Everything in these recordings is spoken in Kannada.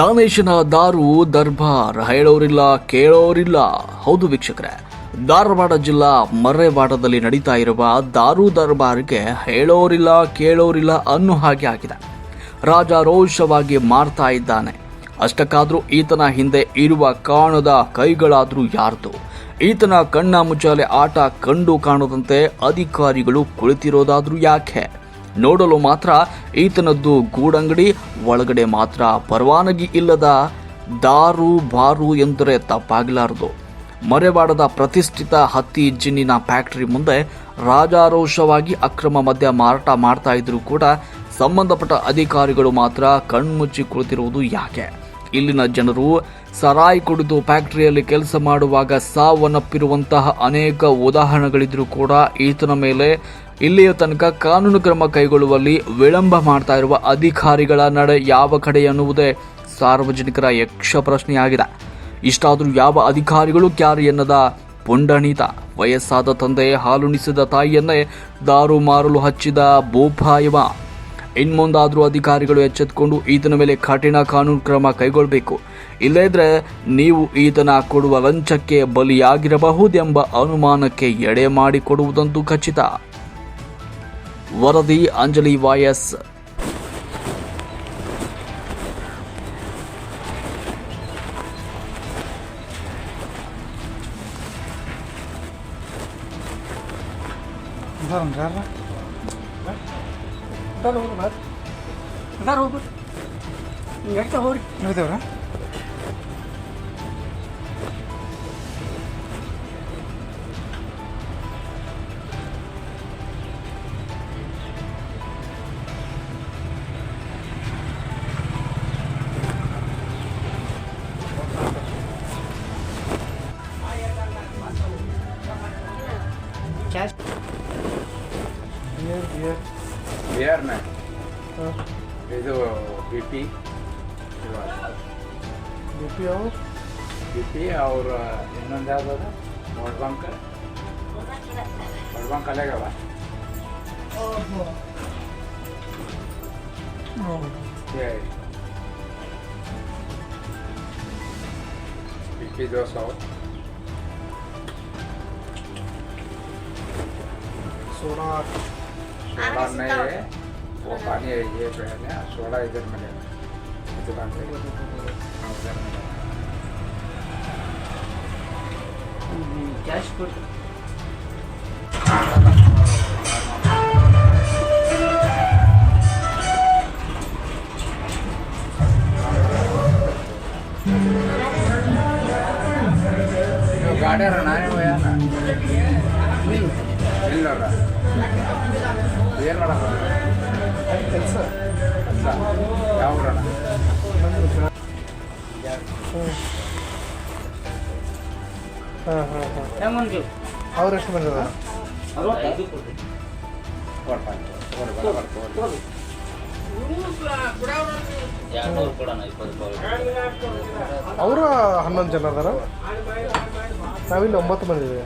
ದಾನೇಶನ ದಾರು ದರ್ಬಾರ್, ಹೇಳೋರಿಲ್ಲ, ಕೇಳೋರಿಲ್ಲ. ಹೌದು ವೀಕ್ಷಕರೇ, ಧಾರವಾಡ ಜಿಲ್ಲಾ ಮರ್ರೆವಾಡದಲ್ಲಿ ನಡೀತಾ ಇರುವ ದಾರು ದರ್ಬಾರ್ಗೆ ಹೇಳೋರಿಲ್ಲ, ಕೇಳೋರಿಲ್ಲ ಅನ್ನೋ ಹಾಗೆ ಆಗಿದೆ. ರಾಜಾರೋಷವಾಗಿ ಮಾರ್ತಾ ಇದ್ದಾನೆ. ಅಷ್ಟಕ್ಕಾದ್ರೂ ಈತನ ಹಿಂದೆ ಇರುವ ಕಾಣದ ಕೈಗಳಾದ್ರೂ ಯಾರ್ದು? ಈತನ ಕಣ್ಣ ಮುಚ್ಚಾಲೆ ಆಟ ಕಂಡು ಕಾಣದಂತೆ ಅಧಿಕಾರಿಗಳು ಕುಳಿತಿರೋದಾದ್ರೂ ಯಾಕೆ? ನೋಡಲು ಮಾತ್ರ ಈತನದ್ದು ಗೂಡಂಗಡಿ, ಒಳಗಡೆ ಮಾತ್ರ ಪರವಾನಗಿ ಇಲ್ಲದ ದಾರು ಬಾರು ಎಂದರೆ ತಪ್ಪಾಗಲಾರದು. ಮರೆವಾಡದ ಪ್ರತಿಷ್ಠಿತ ಹತ್ತಿ ಜಿನ್ನಿನ ಫ್ಯಾಕ್ಟರಿ ಮುಂದೆ ರಾಜಾರೋಷವಾಗಿ ಅಕ್ರಮ ಮದ್ಯ ಮಾರಾಟ ಮಾಡ್ತಾ ಇದ್ರೂ ಕೂಡ ಸಂಬಂಧಪಟ್ಟ ಅಧಿಕಾರಿಗಳು ಮಾತ್ರ ಕಣ್ಮುಚ್ಚಿ ಕುಳಿತಿರುವುದು ಯಾಕೆ? ಇಲ್ಲಿನ ಜನರು ಸರಾಯಿ ಕುಡಿದು ಫ್ಯಾಕ್ಟರಿಯಲ್ಲಿ ಕೆಲಸ ಮಾಡುವಾಗ ಸಾವನ್ನಪ್ಪಿರುವಂತಹ ಅನೇಕ ಉದಾಹರಣೆಗಳಿದ್ರೂ ಕೂಡ ಈತನ ಮೇಲೆ ಇಲ್ಲಿಯ ತನಕ ಕಾನೂನು ಕ್ರಮ ಕೈಗೊಳ್ಳುವಲ್ಲಿ ವಿಳಂಬ ಮಾಡ್ತಾ ಇರುವ ಅಧಿಕಾರಿಗಳ ನಡೆ ಯಾವ ಕಡೆ ಎನ್ನುವುದೇ ಸಾರ್ವಜನಿಕರ ಯಕ್ಷ ಪ್ರಶ್ನೆಯಾಗಿದೆ. ಇಷ್ಟಾದರೂ ಯಾವ ಅಧಿಕಾರಿಗಳು ಕ್ಯಾರಿ ಎನ್ನದ ಪುಂಡಣಿತ ವಯಸ್ಸಾದ ತಂದೆ ಹಾಲುಣಿಸಿದ ತಾಯಿಯನ್ನೇ ದಾರು ಮಾರಲು ಹಚ್ಚಿದ ಬೋಪಾಯವ ಇನ್ಮುಂದಾದರೂ ಅಧಿಕಾರಿಗಳು ಎಚ್ಚೆತ್ಕೊಂಡು ಈತನ ಮೇಲೆ ಕಠಿಣ ಕಾನೂನು ಕ್ರಮ ಕೈಗೊಳ್ಳಬೇಕು ಇಲ್ಲದ್ರೆ ನೀವು ಈತನ ಕೊಡುವ ಲಂಚಕ್ಕೆ ಬಲಿಯಾಗಿರಬಹುದೆಂಬ ಅನುಮಾನಕ್ಕೆ ಎಡೆ ಮಾಡಿಕೊಡುವುದಂತೂ ಖಚಿತ. ವರದಿ Anjali voice ನೋಡಿದೇವ್ರ ಬಿಯರ್ನ ayer? Viernes. ¿Ah? Hizo VP. ¿VP ahora? VP ahora en un lado, ¿no? Por banca. Por banca le va. Ojo. No. Sí. VP dos ahora. Sorak. Right. सोलह में ये वो पानी ये जो है ना सोलह इधर में लेना दुकान से उधर में कैश कर गाड़ी रहना है वो यार ना। ಇಲ್ಲವ್ರ ಏನು ಮಾಡಪ್ಪ ಕೆಲಸ. ಕೆಲಸ. ಯಾವ ಊರಣ್ಣ? ಹಾಂ ಹಾಂ ಹಾಂ. ಅವ್ರು ಎಷ್ಟು ಬಂದಿದ ಅವರು ಹನ್ನೊಂದು ಜನ ಅದಾರ. ನಾವಿಲ್ಲಿ ಒಂಬತ್ತು ಮಂದಿ ಇದ್ದೀವಿ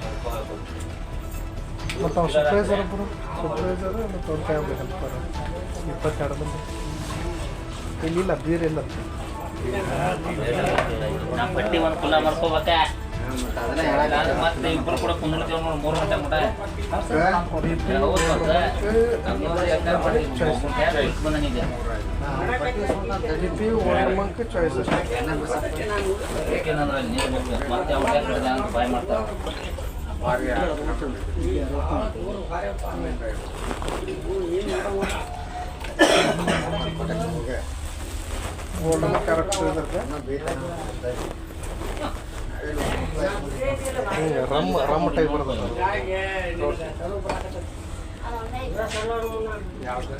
ಮತ್ತು ಅವ್ರು ಸೂಪರ್ವೈಸರ್ ಒಬ್ಬರು ಸೂಪರ್ವೈಸರ್ ಮತ್ತು ಅವ್ರ ಫ್ಯಾಮಿಲಿ ಹೆಲ್ಪರ್ ಇಪ್ಪತ್ತೆರಡು ಮಂದಿ. ಇಲ್ಲಿಲ್ಲ ಬೀರ್ ಇಲ್ಲ. ಪಟ್ಟಿ ಒಂದು ಕುಲ್ಲ ಮಾಡ್ಕೋಬೇಕಾ ಮತ್ತೆ ಇಬ್ಬರು ಕೂಡ ಕುಂದಿರ್ತೀವಿ ನೋಡಿ ಮೂರು ಗಂಟೆ ಮುಟ ನಮ್ದು ಯಾಕಂದ್ರೆ ನೀರು ಬರ್ಬೇಕು ಮತ್ತೆ ಅವ್ರ ಬಾಯ್ ಮಾಡ್ತಾರೆ. ಭಾರಿ ಗೋಲ್ಡನ್ ಕ್ಯಾರೆಕ್ಟರ್ ಇದ್ರಿಗೆ ಹಿಂಗೆ ರಮ್ ರಮ್ ಟೈಪ್ ಬರ್ತದೆ ಯಾವ್ದು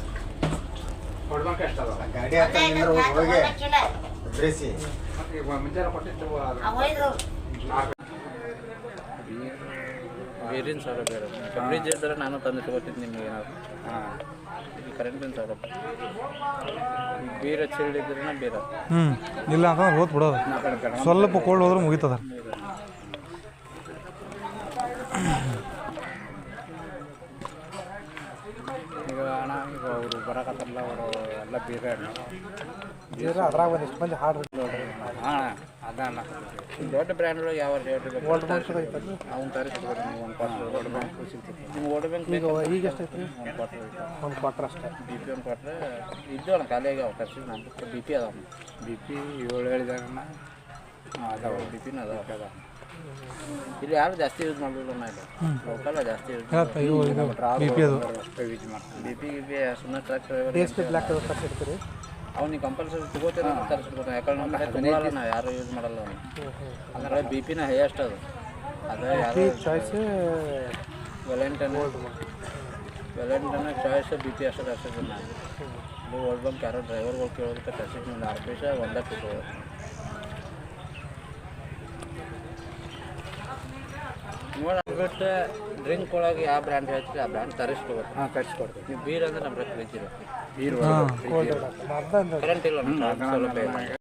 ಕೊಡ್ಬೇಕು ಎಷ್ಟದ ಗಾಡಿ ಹತ್ತ ನಿಂದ್ರ ಹೋಗಿ ಈಗ ಮುಂಜಾನೆ ಕೊಟ್ಟಿತ್ತು ಅದು ಸೌಲಭ್ಯ ಬೇರಿನ ಸಾವಿರ ಬೇರೆ. ಫ್ರಿಜ್ ಇದ್ದರೆ ನಾನು ತಂದು ಇಟ್ಕೊತೀನಿ ನಿಮ್ಗೆ ಏನಾದ್ರು. ಹಾಂ. ಕರೆಂಟಿನ ಸೌಲಭ್ಯ ಬೀರ ಚಿಲ್ಡ್ ಇದ್ರೆ ಬೇರೆ. ಹ್ಞೂ ಇಲ್ಲ ಅಂತಂದ್ರೆ ಹೋತ್ ಬಿಡೋದು ಸ್ವಲ್ಪ ಕೋಲ್ಡ್ ಹೋದ್ರೆ ಮುಗೀತದ ಈಗ ಅಣ್ಣ ಈಗ ಅವರು ಎಲ್ಲ ಬೇರೆ ಬೀರ ಅದ್ರಾಗ ಅದ್ರಾಗ ಇಷ್ಟು ಮಂದಿ ಹಾಡು ನೋಡ್ರಿ. ಹಾಂ ದೊಡ್ಡ ಬ್ರ್ಯಾಂಡ್ಗಳು ಯಾವ ಓಲ್ಡ್ ಬ್ಯಾಂಕ್ ಅವ್ನು ತರಿಸ್ಬೋದು ನೀವು ಒಂದು ಕ್ವಾರ್ಟರ್ ಓಲ್ಡ್ ಬ್ಯಾಂಕ್ ಸಿಗ್ತೈತಿ ಓಲ್ಡ್ ಬ್ಯಾಂಕ್ ಈಗ ಈಗ ಎಷ್ಟೈತ್ರಿ? ಒಂದು ಕ್ವಾರ್ಟರ್ ಒಂದು ಕ್ವಾರ್ಟರ್ ಅಷ್ಟೇ. ಬಿ ಪಿ ಒಂದು ಕ್ವಾರ್ಟರ್ ಇದ್ದು ಅಣ್ಣ ಖಾಲಿಯಾಗಿ ಅವಕಾಶ ನಮ್ದು ಬಿ ಪಿ ಅದಾವ. ಬಿ ಪಿ ಏಳು ಹೇಳಿದಾಗಣ್ಣ ಅದಾವ ಬಿ ಪಿನ ಅದಾವ ಅದಾವ. ಇಲ್ಲಿ ಯಾರು ಜಾಸ್ತಿ ಯೂಸ್ ಮಾಡಲಿಲ್ಲ ಲೋಕಲ್ ಜಾಸ್ತಿ ಯೂಸ್ ಬಿ ಪಿ ಅದು? ಯೂಸ್ ಮಾಡ್ತೀನಿ ಬಿ ಪಿ ಗಿ ಸುಮ್ಮನೆ ಟ್ರಕ್ ಬ್ಲ್ಯಾಕ್ ತರಿಸಿರ್ತೀರಿ ಅವ್ನಿಗೆ ಕಂಪಲ್ಸರಿ ತಗೋತೀರ ತರಿಸ್ಬೇಕು ಯಾಕಂದ್ರೆ ನಮ್ಮ ಕಡೆ ತಗೊಳಲ್ಲ ನಾವು ಯಾರು ಯೂಸ್ ಮಾಡಲ್ಲ ಅವ್ನು. ಅಂದ್ರೆ ಬಿ ಪಿನ ಹೈಯೆಸ್ಟ್ ಅದು. ಅದೇ ಯಾರು choice valentine valentine choice B P ಅಷ್ಟು ನಾನು. ಇದು ವರ್ಲ್ಡ್ ಬಂಕ್ ಯಾರೋ ಡ್ರೈವರ್ಗಳು ಕೇಳೋದಕ್ಕೆ ತರಿಸಿದ್ದು ಒಂದು ಆರು ಪೈಸೆ ಒಂದೇ ಪೀಸ್ ನೋಡಿ ಬಿಟ್ಟು ಡ್ರಿಂಕ್ ಒಳಗೆ ಯಾವ ಬ್ರ್ಯಾಂಡ್ ಹೇಳ್ತೀರಿ ಆ ಬ್ರ್ಯಾಂಡ್ ತರಿಸ್ಕೊಬೇಕು. ಹಾಂ ತರಿಸ್ಕೊಡ್ತೀವಿ ನೀವು ಬೀರ್ ಅಂದ್ರೆ ನಮ್ಮ ಹತ್ರ ಬೀರ್ ಕರೆಂಟ್ ಇಲ್ಲ